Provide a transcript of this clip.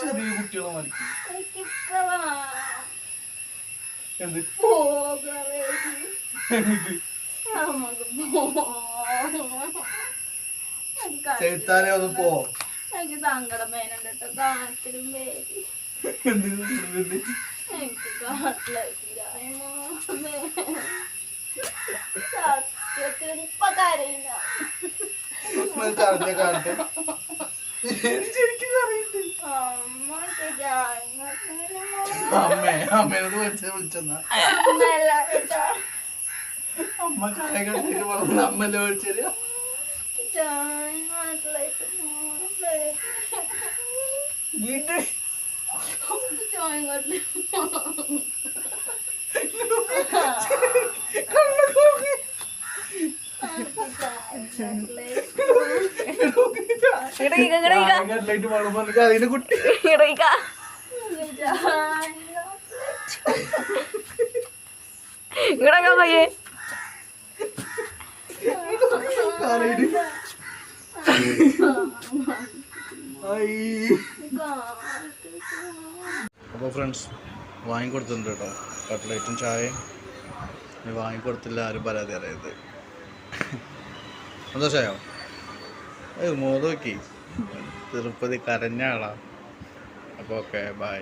ചെറിയ കുട്ടികളെ മരിക്കും എന്ത്? ചെലുത്താലേ ഒന്ന് പോ. എനിക്ക് സങ്കടം വേനുണ്ട് കേട്ടോ. എന്ത്? എന്ത്? എനിക്ക് കാട്ടിലേക്ക് സത്യത്തിൽ ഇപ്പൊ കരയില്ല. അമ്മേ അമ്മേനോട് വിളിച്ച വിളിച്ചെന്നാ. അമ്മ കണ്ടിട്ട് പറഞ്ഞു അമ്മല്ലേ വിളിച്ചത് വീട്ടിൽ കണ്ടിട്ട് പറയുമ്പോ പയ്യേ അപ്പോൾ ഫ്രണ്ട്സ് വാങ്ങിക്കൊടുത്തിട്ടുണ്ട് കേട്ടോ. കട്ട്ലേറ്റും ചായയും. വാങ്ങിക്കൊടുത്തില്ല ആരും പരാതി അറിയരുത്. സന്തോഷമായോ ഏ മോദോക്കി തിരുപ്പതി കരഞ്ഞ ആളാ. അപ്പോൾ ഓക്കെ ബൈ